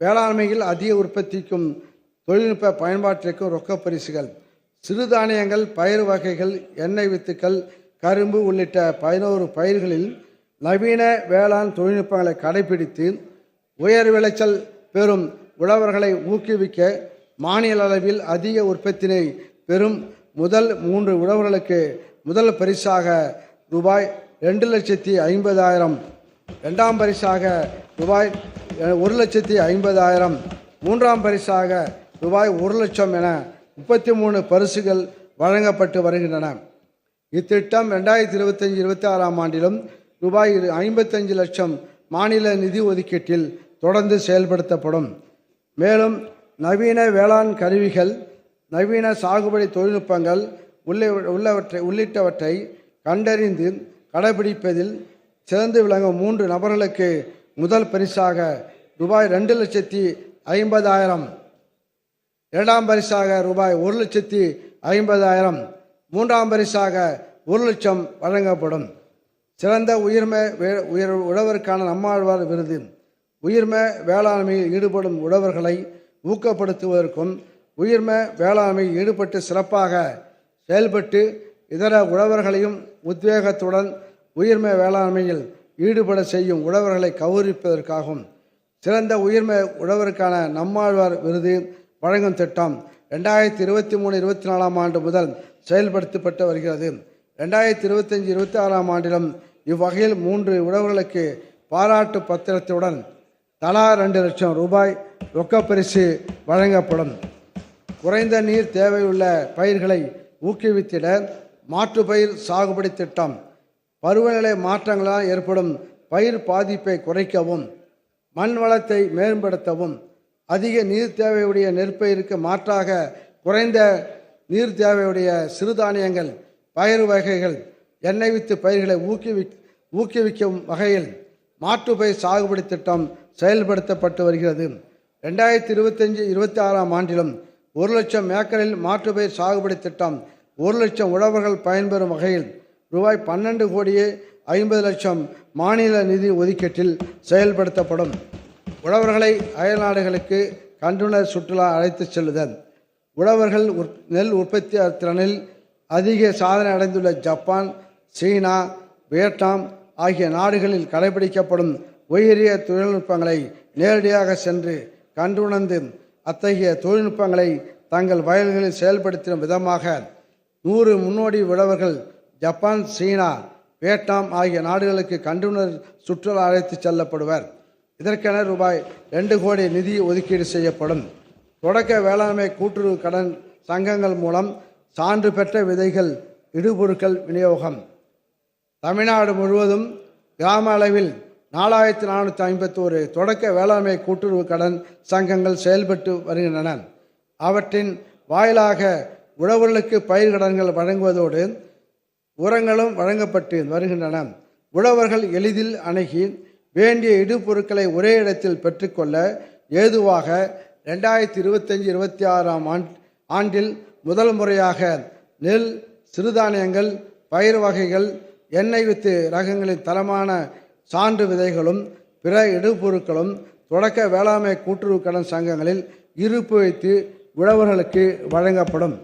வேளாண்மையில் அதிக உற்பத்திக்கும் தொழில்நுட்ப பயன்பாட்டிற்கும் ரொக்க பரிசுகள் சிறுதானியங்கள் பயிர் வகைகள் எண்ணெய் வித்துக்கள் கரும்பு உள்ளிட்ட பதினோரு பயிர்களில் நவீன வேளாண் தொழில்நுட்பங்களை கடைபிடித்து உயர் விளைச்சல் பெறும் உழவர்களை ஊக்குவிக்க மாநில அளவில் அதிக உற்பத்தினை பெறும் முதல் மூன்று உழவர்களுக்கு முதல் பரிசாக ரூபாய் ரெண்டு லட்சத்தி ஐம்பதாயிரம். ரெண்டாம் பரிசாக ரூபாய் ஒரு லட்சத்தி ஐம்பதாயிரம். மூன்றாம் பரிசாக ரூபாய் ஒரு லட்சம் என முப்பத்தி மூணு பரிசுகள் வழங்கப்பட்டு வருகின்றன. இத்திட்டம் ரெண்டாயிரத்தி இருபத்தஞ்சி இருபத்தி ஆறாம் ஆண்டிலும் ரூபாய் ஐம்பத்தஞ்சு லட்சம் மாநில நிதி ஒதுக்கீட்டில் தொடர்ந்து செயல்படுத்தப்படும். மேலும் நவீன வேளாண் கருவிகள் நவீன சாகுபடி தொழில்நுட்பங்கள் உள்ளே உள்ளவற்றை உள்ளிட்டவற்றை கண்டறிந்து கடைபிடிப்பதில் சிறந்து விளங்கும் மூன்று நபர்களுக்கு முதல் பரிசாக ரூபாய் ரெண்டு லட்சத்தி ஐம்பதாயிரம். இரண்டாம் பரிசாக ரூபாய் ஒரு லட்சத்தி ஐம்பதாயிரம். மூன்றாம் பரிசாக ஒரு லட்சம் வழங்கப்படும். சிறந்த உயிர்மை வே- உயர் உழவருக்கான நம்மாழ்வார் விருது. உயிர்ம வேளாண்மையில் ஈடுபடும் உழவர்களை ஊக்கப்படுத்துவதற்கும் உயிர்ம வேளாண்மையில் ஈடுபட்டு சிறப்பாக செயல்பட்டு இதர உழவர்களையும் உத்வேகத்துடன் உயிர்ம வேளாண்மையில் ஈடுபட செய்யும் உழவர்களை கௌரவிப்பதற்காகவும் சிறந்த உயிர்ம உழவருக்கான நம்மாழ்வார் விருது வழங்கும் திட்டம் ரெண்டாயிரத்தி இருபத்தி மூணு இருபத்தி நாலாம் ஆண்டு முதல் செயல்படுத்தப்பட்டு வருகிறது. ரெண்டாயிரத்தி இருபத்தஞ்சி இருபத்தி ஆறாம் ஆண்டிலும் இவ்வகையில் மூன்று உழவர்களுக்கு பாராட்டு பத்திரத்துடன் தலா ரெண்டு லட்சம் ரூபாய் ரொக்கப்பரிசு வழங்கப்படும். குறைந்த நீர் தேவையுள்ள பயிர்களை ஊக்குவித்திட மாற்று பயிர் சாகுபடி திட்டம் பருவநிலை மாற்றங்களால் ஏற்படும் பயிர் பாதிப்பை குறைக்கவும் மண் வளத்தை மேம்படுத்தவும் அதிக நீர் தேவையுடைய நெற்பயிருக்கு மாற்றாக குறைந்த நீர் தேவையுடைய சிறுதானியங்கள் பயிர் வகைகள் எண்ணெய் வித்து பயிர்களை ஊக்குவி ஊக்குவிக்கும் வகையில் மாற்றுப்பயிர் சாகுபடி திட்டம் செயல்படுத்தப்பட்டு வருகிறது. ரெண்டாயிரத்தி இருபத்தஞ்சி இருபத்தி ஆறாம் ஆண்டிலும் ஒரு லட்சம் ஏக்கரில் மாற்றுப்பயிர் சாகுபடி திட்டம் ஒரு லட்சம் உழவர்கள் பயன்பெறும் வகையில் ரூபாய் பன்னெண்டு கோடியே ஐம்பது லட்சம் மாநில நிதி ஒதுக்கீட்டில் செயல்படுத்தப்படும். உழவர்களை அயல்நாடுகளுக்கு கண்டுணர் சுற்றுலா அழைத்துச் செல்லுதல். உழவர்கள் உற்- நெல் உற்பத்தி திறனில் அதிக சாதனை அடைந்துள்ள ஜப்பான் சீனா வியட்நாம் ஆகிய நாடுகளில் கடைபிடிக்கப்படும் உயரிய தொழில்நுட்பங்களை நேரடியாக சென்று கண்டுணர்ந்து அத்தகைய தொழில்நுட்பங்களை தங்கள் வயல்களில் செயல்படுத்தும் விதமாக நூறு முன்னோடி உழவர்கள் ஜப்பான் சீனா வியட்நாம் ஆகிய நாடுகளுக்கு கண்டுணர் சுற்றுலா அழைத்துச் செல்லப்படுவர். இதற்கென ரூபாய் ரெண்டு கோடி நிதி ஒதுக்கீடு செய்யப்படும். தொடக்க வேளாண்மை கூட்டுறவு கடன் சங்கங்கள் மூலம் சான்று பெற்ற விதைகள் இடுபொருட்கள் விநியோகம். தமிழ்நாடு முழுவதும் கிராம அளவில் நாலாயிரத்தி நானூற்றி ஐம்பத்தோரு தொடக்க வேளாண்மை கூட்டுறவு கடன் சங்கங்கள் செயல்பட்டு வருகின்றன. அவற்றின் வாயிலாக உழவர்களுக்கு பயிர் கடன்கள் வழங்குவதோடு உரங்களும் வழங்கப்பட்டு வருகின்றன. உழவர்கள் எளிதில் அணுகி வேண்டிய இடுபொருட்களை ஒரே இடத்தில் பெற்றுக்கொள்ள ஏதுவாக ரெண்டாயிரத்தி இருபத்தஞ்சி இருபத்தி ஆறாம் ஆண்ட் ஆண்டில் முதல் முறையாக நெல் சிறுதானியங்கள் பயிர் வகைகள் எண்ணெய் வித்து ரகங்களின் தரமான சான்று விதைகளும் பிற இடுபொருட்களும் தொடக்க வேளாண்மை கூட்டுறவு கடன் சங்கங்களில் இருப்பு வைத்து உழவர்களுக்கு வழங்கப்படும்.